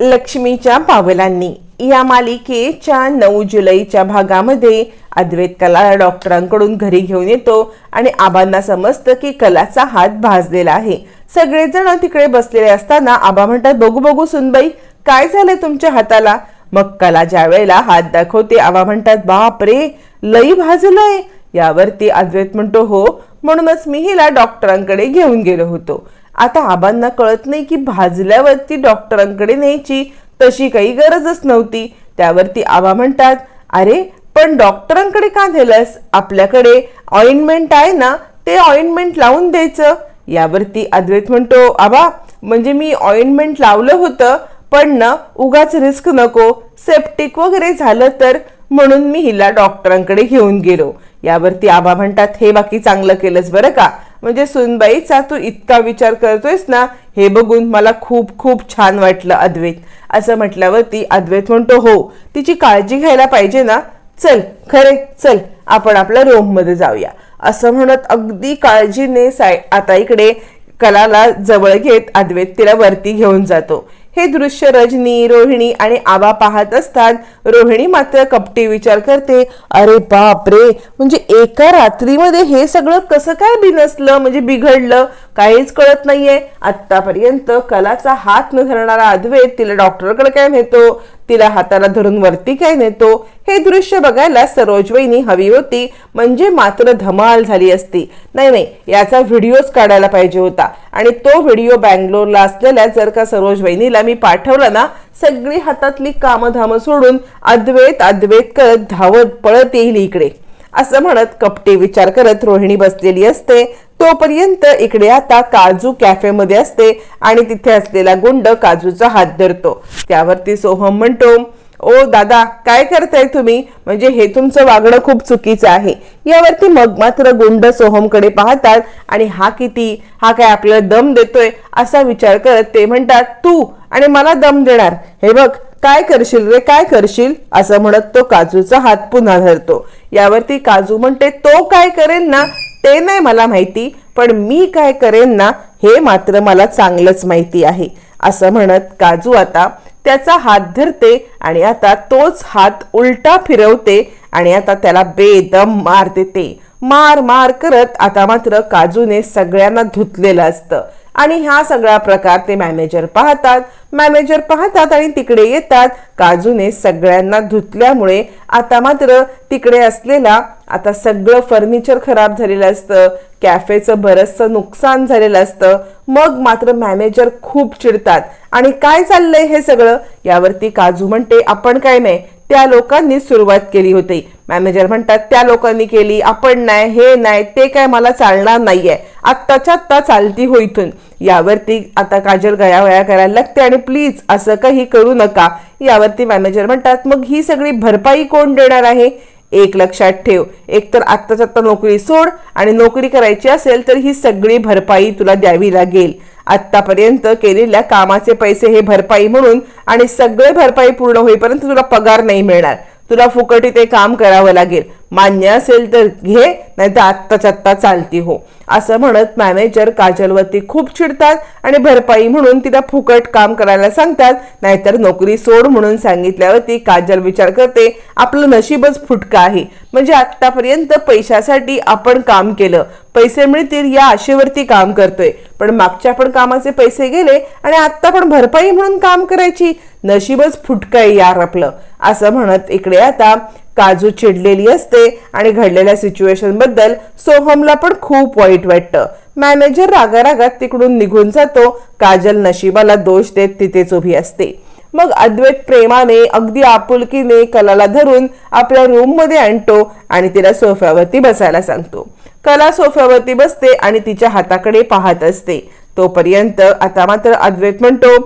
लक्ष्मीच्या पावलांनी. या मालिकेच्या नऊ जुलैच्या भागामध्ये अद्वैत कला डॉक्टरांकडून घरी घेऊन येतो आणि आबांना समजतं की कलाचा हात भाजलेला आहे. सगळेजण तिकडे बसलेले असताना आबा म्हणतात बघू बघू सुनबाई काय झालंय तुमच्या हाताला? मग कला ज्या वेळेला हात दाखवते आबा म्हणतात बाप रे लई भाजलंय. यावरती अद्वैत म्हणतो हो. म्हणूनच मी हिला डॉक्टरांकडे घेऊन गेलो होतो. आता आबांना कळत नाही की भाजल्यावरती डॉक्टरांकडे न्यायची तशी काही गरजच नव्हती. त्यावरती आबा म्हणतात अरे पण डॉक्टरांकडे का नेलंस? आपल्याकडे ऑइंटमेंट आहे ना ते ऑइंटमेंट लावून द्यायचं. यावरती अद्वैत म्हणतो आबा म्हणजे मी ऑइंटमेंट लावलं होतं पण ना उगाच रिस्क नको. सेप्टिक वगैरे झालं तर म्हणून मी हिला डॉक्टरांकडे घेऊन गेलो. यावरती आबा म्हणतात हे बाकी चांगलं केलंस बरं का? म्हणजे सुनबाईचा तू इतका विचार करतोयस ना हे बघून मला खूप खूप छान वाटलं अद्वैत. असं म्हटल्यावरती अद्वैत म्हणतो हो तिची काळजी घ्यायला पाहिजे ना. चल खरे चल आपण आपल्या रोममध्ये जाऊया. असं म्हणत अगदी काळजीने साय आता इकडे कलाला जवळ घेत अद्वैत तिला वरती घेऊन जातो. हे दृश्य रजनी रोहिणी आणि आबा पाहत असतात. रोहिणी मात्र कपटी विचार करते अरे बाप रे म्हणजे एका रात्रीमध्ये हे सगळं कसं काय बिनसलं म्हणजे बिघडलं? काहीच कळत नाहीये. आतापर्यंत कलाचा हात न धरणारा अद्वैत तिला डॉक्टरकडे काय नेतो? तिला हाताला धरून वरती काय नेतो? हे दृश्य बघायला सरोजवहिनी हवी होती. म्हणजे मात्र धमाल झाली असती. नाही नाही याचा व्हिडिओच काढायला पाहिजे होता. आणि तो व्हिडिओ बँगलोरला असलेल्या जर का सरोजवहिनीला मी पाठवला ना सगळी हातातली कामधाम सोडून अद्वैत अद्वैत करत धावत पळत येईल इकडे. असं म्हणत कपटे विचार करत रोहिणी बसलेली असते. तोपर्यंत इकडे आता काजू कॅफेमध्ये असते आणि तिथे असलेला गुंड काजूचा हात धरतो. त्यावरती सोहम म्हणतो ओ दादा काय करताय तुम्ही? म्हणजे हे तुमचं वागणं खूप चुकीचं आहे. यावरती मग मात्र गुंड सोहमकडे पाहतात आणि हा किती हा काय आपल्याला दम देतोय असा विचार करत ते म्हणतात तू आणि मला दम देणार. हे बघ काय करशील रे काय करशील? असं म्हणत तो काजूचा हात पुन्हा धरतो. यावरती काजू म्हणते तो काय करेन ना ते नाही मला माहिती पण मी काय करेन ना हे मात्र मला चांगलंच माहिती आहे. असं म्हणत काजू आता त्याचा हात धरते आणि आता तोच हात उलटा फिरवते आणि आता त्याला बेदम मार देते. मार मार करत आता मात्र काजूने सगळ्यांना धुतलेलं असतं. आणि हा सगळा प्रकार ते मॅनेजर पाहतात. मॅनेजर पाहतात आणि तिकडे येतात. काजूने सगळ्यांना धुतल्यामुळे आता मात्र तिकडे असलेला आता सगळं फर्निचर खराब झालेलं असतं. कॅफेचं बरचसं नुकसान झालेलं असतं. मग मात्र मॅनेजर खूप चिडतात. आणि काय चाललंय हे सगळं? यावरती काजू म्हणते आपण काय नाही. त्या लोकांनी सुरुवात केली होती. मॅनेजर म्हणतात त्या लोकांनी केली आपण नाही हे नाही ते काय मला चालणार नाहीये. आत्ताच्या आत्ता चालती हो इथून. यावरती आता काजल गयावया करायला लागते आणि प्लीज असं काही करू नका. यावरती मॅनेजर म्हणतात मग ही सगळी भरपाई कोण देणार आहे? एक लक्षात ठेव. एक तर आत्ता नोकरी सोड आणि नोकरी करायची असेल तर ही सगळी भरपाई तुला द्यावी लागेल आतापर्यंत केलेल्या कामाचे पैसे हे भरपाई म्हणून आणि सगळे भरपाई पूर्ण होईपर्यंत तुला पगार नाही मिळणार. तुला फुकटी ते काम करावं लागेल. मान्य असेल तर घे नाही तर आत्ताच आत्ता चालती हो. असं म्हणत मॅनेजर काजलवरती खूप चिडतात आणि भरपाई म्हणून तिला फुकट काम करायला सांगतात. नाहीतर नोकरी सोड म्हणून सांगितल्यावरती काजल विचार करते आपलं नशीबच फुटकं आहे. म्हणजे आतापर्यंत पैशासाठी आपण काम केलं. पैसे मिळतील या आशेवरती काम करतोय. पण मागच्या पण कामाचे पैसे गेले आणि आत्ता पण भरपाई म्हणून काम करायची. नशीबच फुटकं आहे यार आपलं. असं म्हणत इकडे आता काजू चिडलेली असते आणि घडलेल्या सिच्युएशनबद्दल सोहमला पण खूप वाईट वाटतं. मॅनेजर रागारागात तिकडून निघून जातो. काजल नशिबाला दोष देत तिथेच उभी असते. मग अद्वैत प्रेमाने अगदी आपुलकीने कलाला धरून आपल्या रूममध्ये आणतो आणि तिला सोफ्यावरती बसायला सांगतो. कला सोफ्यावरती बसते आणि तिच्या हाताकडे पाहत असते. तोपर्यंत आता मात्र अद्वैत म्हणतो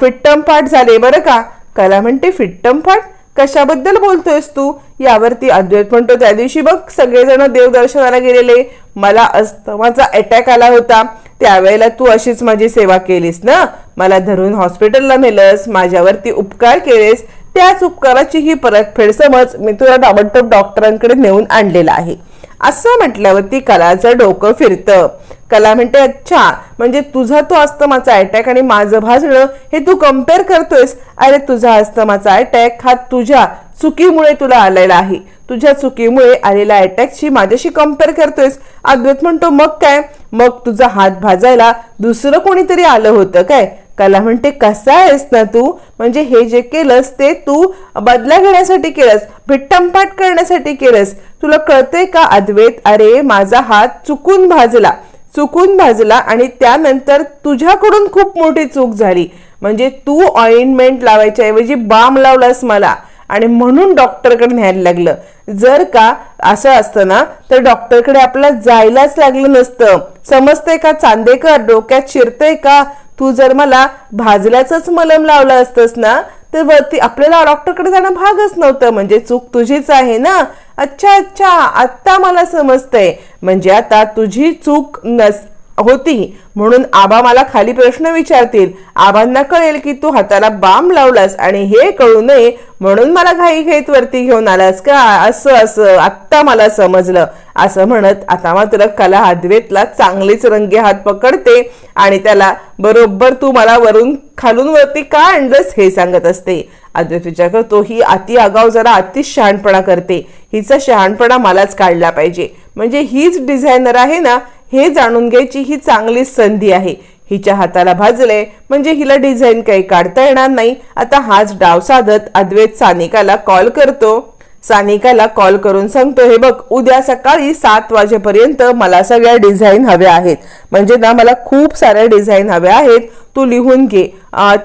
फिट्टम पाठ झाले बरं का? कला म्हणते फिट्टम पाठ कशाबद्दल बोलतोयस तू? यावरती अद्वैत म्हणतो त्या दिवशी बघ सगळेजण देवदर्शनाला गेलेले. मला अस्थमाचा अटॅक आला होता. त्यावेळेला तू अशीच माझी सेवा केलीस ना? मला धरून हॉस्पिटलला नेलंस माझ्यावरती उपकार केलेस. त्याच उपकाराची ही परतफेड समज मी तुला ताबडतोब डॉक्टरांकडे नेऊन आणलेला आहे. असं म्हटल्यावरती कलाचं डोकं फिरतं. कला म्हणते अच्छा म्हणजे तुझा तो अस्तमाचा अटॅक आणि माझं भाजणं हे तू कंपेअर करतोयस? अरे तुझा अस्तमाचा अटॅक हा तुझ्या चुकीमुळे तुला आलेला आहे. तुझ्या चुकीमुळे आलेल्या अटॅकशी माझ्याशी कंपेअर करतोयस. अद्वैत म्हणतो मग काय? मग तुझा हात भाजायला दुसरं कोणीतरी आलं होतं काय? कला म्हणते कसा आहेस ना तू? म्हणजे हे जे केलंस ते तू बदला घेण्यासाठी केलंस भिट्टमपाट करण्यासाठी केलंस. तुला कळतंय का अद्वैत? अरे माझा हात चुकून भाजला. चुकून भाजला आणि त्यानंतर तुझ्याकडून खूप मोठी चूक झाली. म्हणजे तू ऑइंटमेंट लावायच्या ऐवजी बाम लावलास मला आणि म्हणून डॉक्टरकडे न्यायला लागलं. जर का असं असतं ना तर डॉक्टरकडे आपल्याला जायलाच लागलं नसतं. समजतंय का चांदेकर? डोक्यात शिरतंय का? तू जर मला भाजल्याचंच मलम लावलं असतंस ना तर वरती आपल्याला डॉक्टरकडे जाणं भागच नव्हतं. म्हणजे चूक तुझीच आहे ना? अच्छा अच्छा आत्ता मला समजतंय. म्हणजे आता तुझी चूक नस होती. म्हणून आबा मला खाली प्रश्न विचारतील. आबांना कळेल की तू हाताला बाम लावलास आणि हे कळू नये म्हणून मला घाई घाईत वरती घेऊन आलास का? असं असं आत्ता मला समजलं. असं म्हणत आता मात्र कला अद्वेतला चांगलीच रंगे हात पकडते आणि त्याला बरोबर तू मला वरून खालून वरती का आणलंस? हे सांगत असते. अद्वैत विचार करतो ही अति आगाव जरा अति शहाणपणा करते. हिचा शहाणपणा मलाच काढला पाहिजे. म्हणजे हीच डिझायनर आहे ना हे जाणून घ्यायची ही चांगली संधी आहे. हिच्या हाताला भाजले म्हणजे हिला डिझाईन काही काढता येणार नाही. आता हाच डाव साधत अद्वैत सानिकाला कॉल करतो. सानिकाला कॉल करून सांगतो हे बघ उद्या सकाळी सात वाजेपर्यंत मला सगळ्या डिझाईन हव्या आहेत. म्हणजे ना मला खूप साऱ्या डिझाईन हव्या आहेत. तू लिहून घे.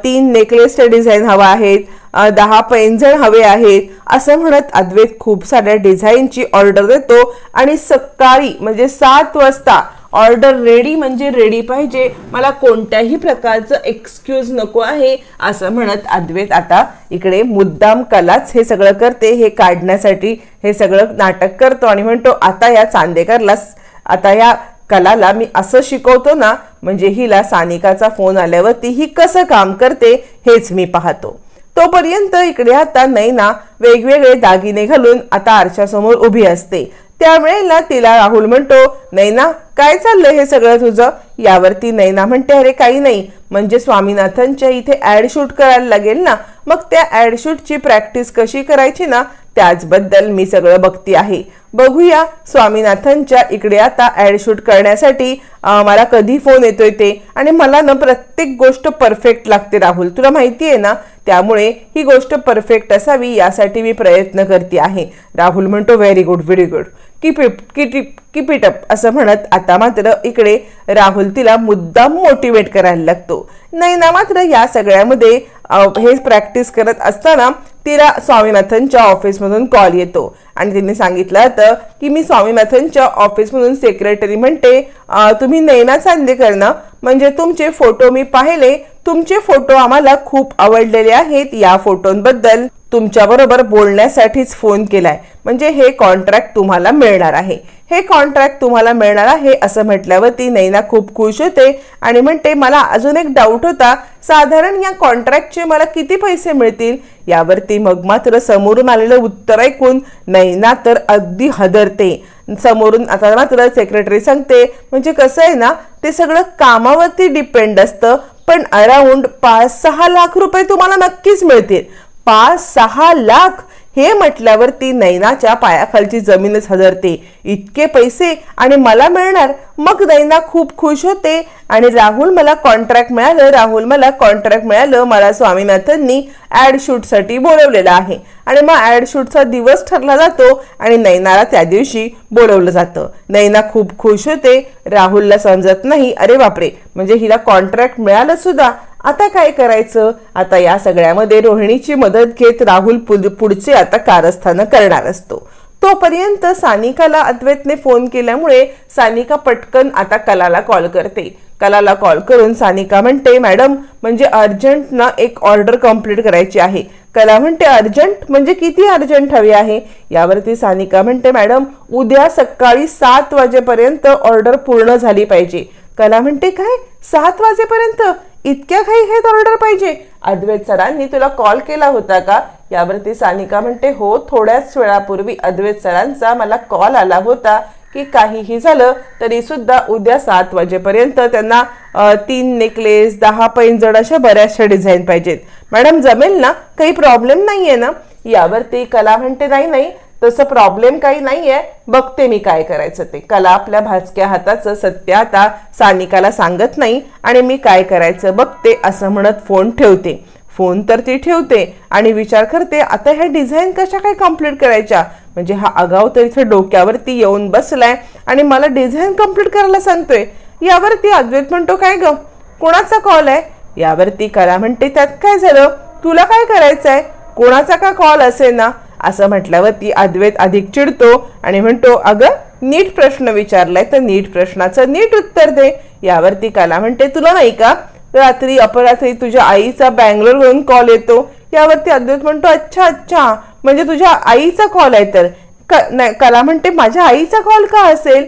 तीन नेकलेसचे डिझाईन हवा आहेत. दहा पैंजण हवे आहेत. असं म्हणत अद्वैत खूप साऱ्या डिझाईनची ऑर्डर देतो आणि सकाळी म्हणजे सात वाजता ऑर्डर रेडी म्हणजे रेडी पाहिजे. मला कोणत्याही प्रकारचं एक्सक्यूज नको आहे असं म्हणत अद्वैत आता इकडे मुद्दाम कलाच हे सगळं करते हे काढण्यासाठी हे सगळं नाटक करतो आणि म्हणतो आता या चांदेकरला आता या कलाला मी असं शिकवतो ना म्हणजे हिला सानिकाचा फोन आल्यावरती ही कसं काम करते हेच मी पाहतो. तोपर्यंत इकडे आता नैना वेगवेगळे दागिने घालून आता आरशासमोर उभी असते. त्यावेळेला तिला राहुल म्हणतो नैना काय चाललंय हे सगळं तुझं? यावरती नैना म्हणते अरे काही नाही. म्हणजे स्वामीनाथनच्या इथे ऍड शूट करायला लागेल ना मग त्या ऍड शूटची प्रॅक्टिस कशी करायची ना त्याचबद्दल मी सगळं बघती आहे. बघूया स्वामीनाथनच्या इकडे आता ऍड शूट करण्यासाठी मला कधी फोन येतोय ते. आणि मला ना प्रत्येक गोष्ट परफेक्ट लागते राहुल. तुला माहिती आहे ना त्यामुळे ही गोष्ट परफेक्ट असावी यासाठी मी प्रयत्न करते आहे. राहुल म्हणतो very good very good. Keep इप किप कीप इट अप. असं म्हणत आता मात्र इकडे राहुल तिला मुद्दाम मोटिवेट करायला लागतो. नाही ना मात्र या सगळ्यामध्ये हे प्रॅक्टिस करत असताना तिला स्वामीनाथनच्या ऑफिसमधून कॉल येतो. आणि तिने सांगितलं होतं की मी स्वामीनाथनच्या ऑफिसमधून सेक्रेटरी म्हणते तुम्ही नैना चांदेकर ना? म्हणजे तुमचे फोटो मी पाहिले तुमचे फोटो आम्हाला खूप आवडलेले आहेत. या फोटोंबद्दल तुमच्याबरोबर बोलण्यासाठीच फोन केलाय. म्हणजे हे कॉन्ट्रॅक्ट तुम्हाला मिळणार आहे. हे कॉन्ट्रॅक्ट तुम्हाला मिळणार आहे असं म्हटल्यावरती नैना खूप खुश होते. आणि म्हणते मला अजून एक डाऊट होता साधारण या कॉन्ट्रॅक्टचे मला किती पैसे मिळतील? यावरती मग मात्र समोरून आलेलं उत्तर ऐकून नैना तर अगदी हदरते. समोरून आता मात्र सेक्रेटरी सांगते म्हणजे कसं आहे ना ते सगळं कामावरती डिपेंड असतं पण अराउंड पाच सहा लाख रुपये तुम्हाला नक्कीच मिळतील. पाच सहा लाख हे म्हटल्यावरती नैनाच्या पायाखालची जमीनच हजरते. इतके पैसे आणि मला मिळणार? मग नैना खूप खुश होते आणि राहुल मला कॉन्ट्रॅक्ट मिळालं. राहुल मला कॉन्ट्रॅक्ट मिळालं. मला स्वामीनाथननी ॲड शूटसाठी बोलवलेलं आहे. आणि मग ॲड शूटचा दिवस ठरला जातो आणि नैनाला त्या दिवशी बोलवलं जातं. नैना खूप खुश होते. राहुलला समजत नाही. अरे बापरे! म्हणजे हिला कॉन्ट्रॅक्ट मिळालं सुद्धा. आता काय करायचं? आता या सगळ्यामध्ये रोहिणीची मदत घेत राहुल पुढचे आता कारस्थानं करणार असतो. तोपर्यंत सानिकाला अद्वैतने फोन केल्यामुळे सानिका पटकन आता कलाला कॉल करते. कलाला कॉल करून सानिका म्हणते मॅडम म्हणजे अर्जंट ना एक ऑर्डर कंप्लीट करायची आहे. कला म्हणते अर्जंट? म्हणजे किती अर्जंट हवी आहे? यावरती सानिका म्हणते मॅडम उद्या सकाळी सात वाजेपर्यंत ऑर्डर पूर्ण झाली पाहिजे. कला म्हणते काय? सात वाजेपर्यंत? इतक्या काही घाईत ऑर्डर पाहिजे. अद्वैत सरांनी तुला कॉल केला होता का? यावरती सानिका म्हणते हो थोड्याच वेळापूर्वी अद्वैत सरांचा मला कॉल आला होता की काहीही झालं तरी सुद्धा उद्या सात वाजेपर्यंत त्यांना तीन नेकलेस दहा पैंजड अशा बऱ्याचशा डिझाईन पाहिजेत. मॅडम जमेल ना? काही प्रॉब्लेम नाहीये ना? यावरती कला म्हणते नाही नाही. तसं प्रॉब्लेम काही नाही आहे बघते मी काय करायचं ते. कला आपल्या भाजक्या हाताचं सत्य आता सानिकाला सांगत नाही आणि मी काय करायचं बघते असं म्हणत फोन ठेवते. फोन तर ती ठेवते आणि विचार करते आता ह्या डिझाईन कशा काय कंप्लीट करायच्या? म्हणजे हा आगाव तर इथं डोक्यावरती येऊन बसलाय आणि मला डिझाईन कंप्लीट करायला सांगतोय. यावरती अद्वैत म्हणतो काय ग? कोणाचा कॉल आहे? यावरती कला म्हणते त्यात काय झालं? तुला काय करायचंय? कोणाचा का कॉल असे ना असं म्हटल्यावरती अद्वैत अधिक चिडतो आणि म्हणतो अगं नीट प्रश्न विचारलाय तर नीट प्रश्नाचं नीट उत्तर दे. यावरती कला म्हणते तुला नाही का? रात्री अपरात्री तुझ्या आईचा बँगलोरवरून कॉल येतो. यावरती अद्वैत म्हणतो अच्छा अच्छा म्हणजे तुझ्या आईचा कॉल आहे तर. क- नाही, कला म्हणते माझ्या आईचा कॉल का असेल?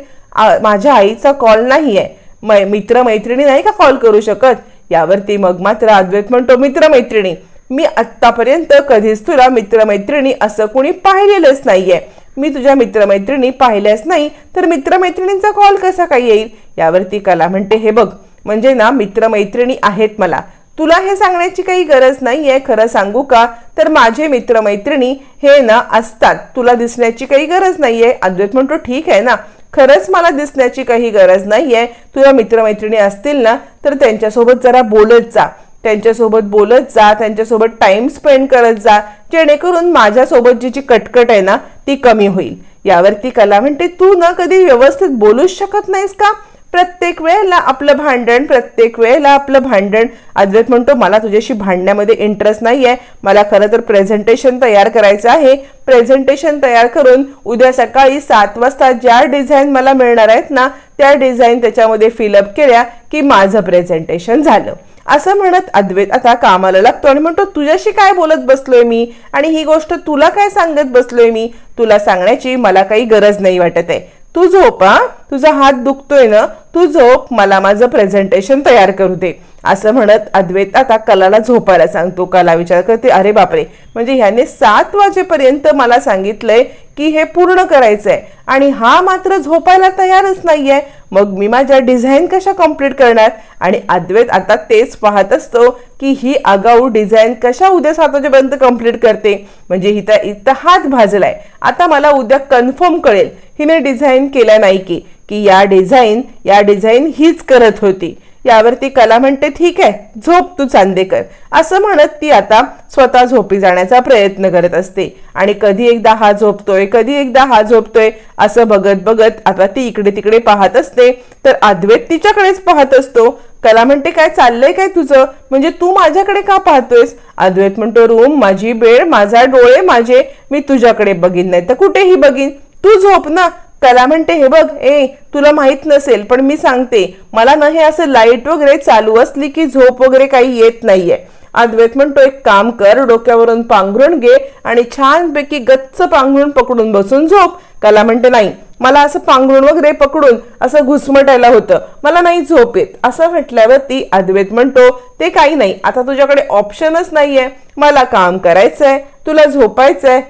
माझ्या आईचा कॉल नाही आहे मै- मित्रमैत्रिणी नाही का कॉल करू शकत? यावरती मग मात्र अद्वैत म्हणतो मित्रमैत्रिणी मी आत्तापर्यंत कधीच तुला मित्रमैत्रिणी असं कोणी पाहिलेलंच नाहीये. मी तुझ्या मित्रमैत्रिणी पाहिल्याच नाही तर मित्रमैत्रिणींचा कॉल कसा काय येईल? यावरती कला म्हणते हे बघ म्हणजे ना मित्रमैत्रिणी आहेत मला. तुला हे सांगण्याची काही गरज नाहीये खरं सांगू का? तर माझे मित्रमैत्रिणी हे ना असतात. तुला दिसण्याची काही गरज नाहीये. अद्वैत म्हणतो ठीक आहे ना. खरंच मला दिसण्याची काही गरज नाहीये. तुझ्या मित्रमैत्रिणी असतील ना तर त्यांच्यासोबत जरा बोलत जा. त्यांच्यासोबत बोलत जा त्यांच्यासोबत टाइम स्पेंड करत जा. जेणेकरून माझ्यासोबत जी जी कटकट आहे ना ती कमी होईल. यावरती कला म्हणते तू ना कधी व्यवस्थित बोलूच शकत नाहीस का? प्रत्येक वेळेला आपलं भांडण प्रत्येक वेळेला आपलं भांडण. अद्वैत म्हणतो मला तुझ्याशी भांडण्यामध्ये इंटरेस्ट नाही आहे मला खरं तर प्रेझेंटेशन तयार करायचं आहे. प्रेझेंटेशन तयार करून उद्या सकाळी सात वाजता ज्या डिझाईन मला मिळणार आहेत ना त्या डिझाईन त्याच्यामध्ये फिलअप केल्या की माझं प्रेझेंटेशन झालं. असं म्हणत अद्वैत आता कामाला लागतो आणि म्हणतो तुझ्याशी काय बोलत बसलोय मी? आणि ही गोष्ट तुला काय सांगत बसलोय मी? तुला सांगण्याची मला काही गरज नाही वाटत आहे. तू झोप हा. तुझा हात दुखतोय ना? तू झोप मला माझं प्रेझेंटेशन तयार करू दे. असं म्हणत अद्वैत आता कलाला झोपायला सांगतो. कला विचार करते अरे बापरे! म्हणजे ह्याने सात वाजेपर्यंत मला सांगितलंय की हे पूर्ण करायचंय आणि हा मात्र झोपायला तयारच नाहीये. मग मी माझ्या डिझाईन कशा कंप्लीट करणार? आणि अद्वैत आता तेच पाहत असतो की ही आगाऊ डिझाईन कशा उद्या सात वाजेपर्यंत कंप्लीट करते? म्हणजे हिचा इथं हात भाजलाय. आता मला उद्या कन्फर्म कळेल. हिने डिझाईन केल्या नाही की की या डिझाईन या डिझाईन हीच करत होती. यावरती कला म्हणते ठीक आहे झोप तू चांदेकर. असं म्हणत ती आता स्वतः झोपी जाण्याचा प्रयत्न करत असते. आणि कधी एकदा हा झोपतोय कधी एकदा हा झोपतोय असं बघत बघत आता ती इकडे तिकडे पाहत असते. तर अद्वैत तिच्याकडेच पाहत असतो. कला म्हणते काय चाललंय काय तुझं? म्हणजे तू माझ्याकडे का पाहतोयस? अद्वैत म्हणतो रूम माझी बेड माझा डोळे माझे मी तुझ्याकडे बघीन नाही तर कुठेही बघीन. तू झोप ना त्याला म्हणते हे बघ ए तुला माहीत नसेल पण मी सांगते मला ना हे असं लाइट वगैरे चालू असली की झोप वगैरे काही येत नाहीये. अद्वैत म्हणतो एक काम कर डोक्यावरून पांघरून घे आणि छानपैकी गच्च पांघरून पकडून बसून झोप. कला म्हणते नाही मला असं पांघरून वगैरे पकडून असं घुसमटायला होतं मला नाही झोप येत. असं म्हटल्यावरती अद्वैत म्हणतो ते काही नाही आता तुझ्याकडे ऑप्शनच नाहीये मला काम करायचंय तुला झोपायचंय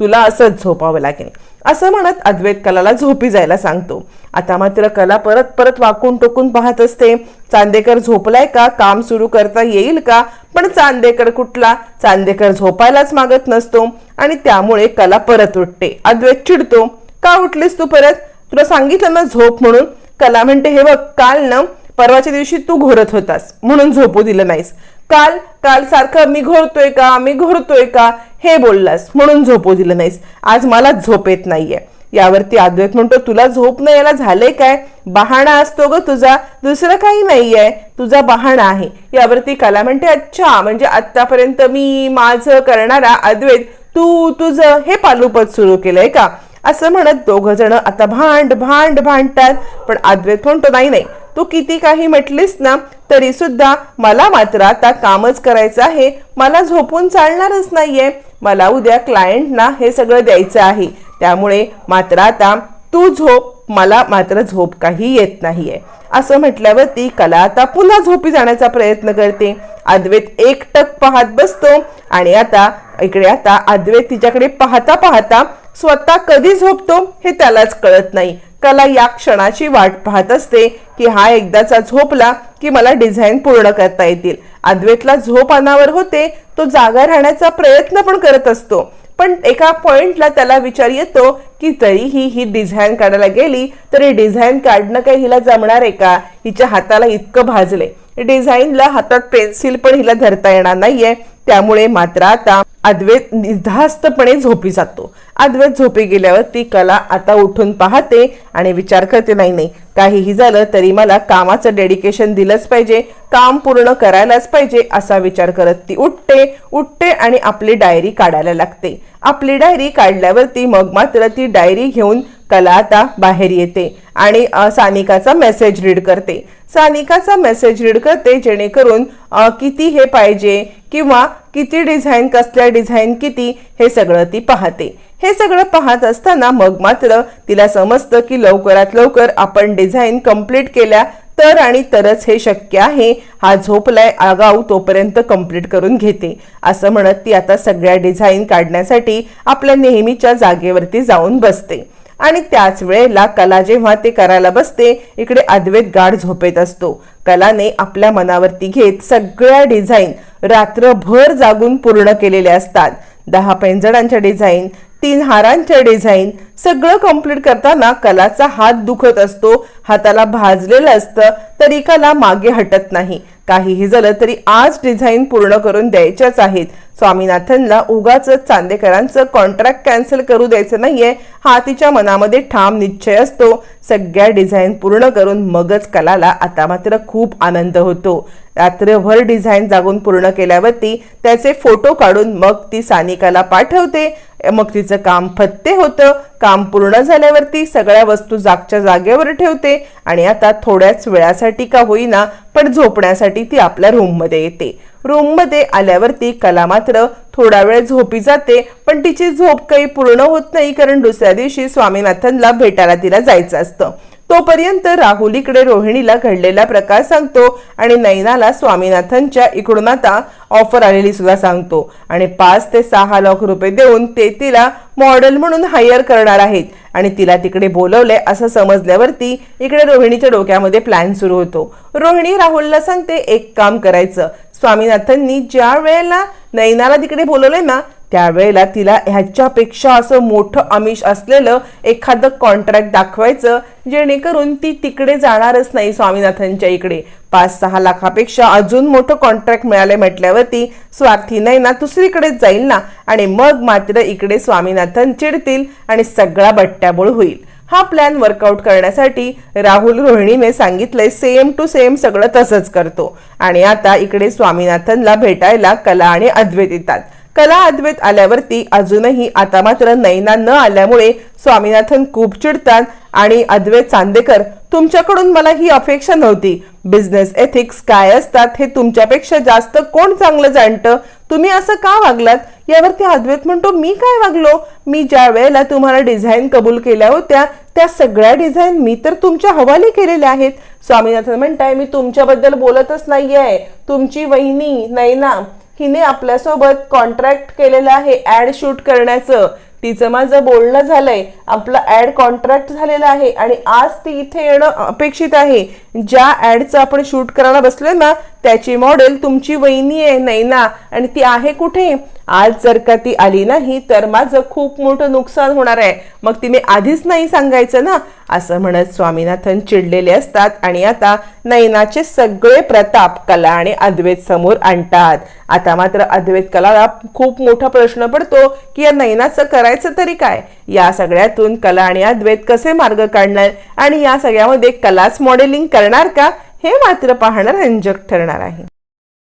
तुला असंच झोपावं लागेल. असं म्हणत अद्वैत कलाला झोपी जायला सांगतो. आता मात्र कला परत परत वाकून टोकून पाहत असते. चांदेकर झोपलाय का? काम सुरू करता येईल का? पण चांदेकर कुठला? चांदेकर झोपायलाच मागत नसतो. आणि त्यामुळे कला परत उठते. अद्वैत चिडतो का उठलीस तू परत? तुला सांगितलं ना झोप म्हणून. कला म्हणते हे बघ काल ना परवाच्या दिवशी तू घोरत होतास. म्हणून झोपू दिलं नाहीस. काल काल सारखं मी घोरतोय का? मी घोरतोय का? हे बोललास म्हणून झोपू दिलं नाहीस. आज मला झोप येत नाहीये. यावरती अद्वैत म्हणतो तुला झोप नाही याला झालंय काय? बहाणा असतो ग तुझा. दुसरं काही नाहीये. तुझा बहाणा आहे. यावरती कला म्हणते अच्छा म्हणजे आतापर्यंत मी माझं करणारा अद्वैत तू तुझं हे पालुपद सुरू केलंय का? असं म्हणत दोघं जण आता भांड भांड भांडतात. पण अद्वैत म्हणतो नाही नाही. तू किती काही म्हटलीस ना तरी सुद्धा मला मात्र आता कामच करायचं आहे. मला झोपून चालणारच नाहीये. मला उद्या क्लायंटना हे सगळं द्यायचं आहे. त्यामुळे मात्र आता तू झोप मला मात्र झोप काही येत नाहीये. असं म्हटल्यावरती कला आता पुन्हा झोपी जाण्याचा प्रयत्न करते. अद्वैत एकटक पाहत बसतो आणि आता इकडे आता अद्वैत तिच्याकडे पाहता पाहता स्वतः कधी झोपतो हे त्यालाच कळत नाही. कला या क्षणाची वाट पाहत असते की हा एकदाचा झोपला की मला डिझाईन पूर्ण करता येतील. अद्वैतला झोप अनावर होते तो जागा राहण्याचा प्रयत्न पण करत असतो. पण एका पॉइंटला त्याला विचार येतो की तरीही ही डिझाईन काढायला गेली तरी डिझाईन काढणं काही हिला जमणार आहे का? हिच्या हाताला इतकं भाजले डिझाईनला हातात पेन्सिल पण हिला धरता येणार नाहीये. त्यामुळे मात्र आता अद्वैत निर्धास्तपणे झोपी जातो. अद्वैत झोपी गेल्यावर ती कला आता उठून पाहते आणि विचार करते नाही नाही काहीही झालं तरी मला कामाचं डेडिकेशन दिलंच पाहिजे काम पूर्ण करायलाच पाहिजे असा विचार करत ती उठते उठते आणि आपली डायरी काढायला लागते. आपली डायरी काढल्यावरती मग मात्र ती डायरी घेऊन कला आता बाहेर येते आणि सानिकाचा मेसेज रीड करते. सानिकाचा मेसेज रीड करते जेणेकरून किती हे पाहिजे किंवा किती डिझाईन कसल्या डिझाईन किती हे सगळं ती पाहते. हे सगळं पाहत असताना मग मात्र तिला समजतं की लवकरात लवकर आपण डिझाईन कंप्लीट केल्या तर आणि तरच हे शक्य आहे. हा झोपलाय आगाऊ तोपर्यंत कंप्लीट करून घेते. असं म्हणत ती आता सगळ्या डिझाईन काढण्यासाठी आपल्या नेहमीच्या जागेवरती जाऊन बसते. आणि त्याच वेळेला कला जेव्हा ते करायला बसते इकडे अद्वैत गाढ झोपेत असतो. कलाने आपल्या मनावरती घेत सगळ्या डिझाईन रात्रभर जागून पूर्ण केलेले असतात. दहा पैंजणांच्या डिझाईन तीन हारांच्या डिझाईन सगळं कंप्लीट करताना कलाचा हात दुखत असतो. हाताला भाजलेलं असतं तरी कला मागे हटत नाही. काहीही झालं तरी आज डिझाईन पूर्ण करून द्यायच्याच आहेत. स्वामीनाथनला उगाच चांदेकरांचं कॉन्ट्रॅक्ट कॅन्सल करू द्यायचं नाहीये. हा तिच्या मनामध्ये ठाम निश्चय असतो. सगळ्या डिझाईन पूर्ण करून मगच कलाला आता मात्र खूप आनंद होतो. रात्रभर डिझाईन जागून पूर्ण केल्यावरती त्याचे फोटो काढून मग ती सानिकाला पाठवते. मग तिचं काम फत्ते होतं. काम पूर्ण झाल्यावरती सगळ्या वस्तू जागच्या जागेवर ठेवते. आणि आता थोड्याच वेळासाठी का होईना पण झोपण्यासाठी ती आपल्या रूममध्ये येते. रूममध्ये आल्यावरती कला मात्र थोडा वेळ झोपी जाते पण तिची झोप काही पूर्ण होत नाही कारण दुसऱ्या दिवशी स्वामीनाथनला भेटायला तिला जायचं असतं. तोपर्यंत राहुल इकडे रोहिणीला घडलेला प्रकार सांगतो आणि नैनाला स्वामीनाथनच्या इकडून आता ऑफर आलेली सुद्धा सांगतो. आणि पाच ते सहा लाख रुपये देऊन ते तिला मॉडेल म्हणून हायर करणार आहेत. आणि तिला तिकडे बोलवलंय असं समजल्यावरती इकडे रोहिणीच्या डोक्यामध्ये प्लॅन सुरू होतो. रोहिणी राहुलला सांगते एक काम करायचं. स्वामीनाथननी ज्या वेळेला नैनाला तिकडे बोलवले ना त्यावेळेला तिला ह्याच्यापेक्षा असं मोठं आमिष असलेलं एखादं कॉन्ट्रॅक्ट दाखवायचं जेणेकरून ती तिकडे जाणारच नाही स्वामीनाथांच्या इकडे. पाच सहा लाखापेक्षा अजून मोठं कॉन्ट्रॅक्ट मिळाले म्हटल्यावरती स्वार्थी नाही ना दुसरीकडेच जाईल ना? आणि मग मात्र इकडे स्वामीनाथन चिडतील आणि सगळा बट्ट्याबोळ होईल. हा प्लॅन वर्कआउट करण्यासाठी राहुल रोहिणीने सांगितलंय सेम टू सेम सगळं तसंच करतो. आणि आता इकडे स्वामीनाथनला भेटायला कला आणि अद्वैत येतात. कला अद्वैत आल्यावरती अजूनही आता मात्र नैना न आल्यामुळे स्वामीनाथन खूप चिडतात आणि अद्वैत चांदेकर तुमच्याकडून मला ही अपेक्षा नव्हती. बिझनेस एथिक्स काय असतात हे तुमच्यापेक्षा जास्त कोण चांगलं जाणतं? तुम्ही असं का वागलात? यावरती अद्वैत म्हणतो मी काय वागलो? मी ज्या वेळेला तुम्हाला डिझाईन कबूल केल्या होत्या त्या सगळ्या डिझाईन मी तर तुमच्या हवाले केलेल्या आहेत. स्वामीनाथन म्हणताय मी तुमच्याबद्दल बोलतच नाहीये. तुमची वहिनी नैना हिने आपल्यासोबत कॉन्ट्रॅक्ट केलेलं आहे ऍड शूट करण्याचं. तिचं माझं बोलणं झालंय आपलं ऍड कॉन्ट्रॅक्ट झालेलं आहे आणि आज ती इथे येणं अपेक्षित आहे. ज्या ऍडचं आपण शूट करायला बसलोय ना त्याची मॉडेल तुमची वहिनी आहे नैना. आणि ती आहे कुठे? आज जर का ती आली नाही तर माझं खूप मोठं नुकसान होणार आहे. मग तिने आधीच नाही सांगायचं ना? असं म्हणत स्वामीनाथन चिडलेले असतात. आणि आता नैनाचे सगळे प्रताप कला आणि अद्वैत समोर आणतात. आता मात्र अद्वैत कलाला खूप मोठा प्रश्न पडतो की या नैनाचं करायचं तरी काय? या सगळ्यातून कला आणि अद्वैत कसे मार्ग काढणार? आणि या सगळ्यामध्ये कलाच मॉडेलिंग करणार का? हे मात्र पाहणं रंजक ठरणार आहे.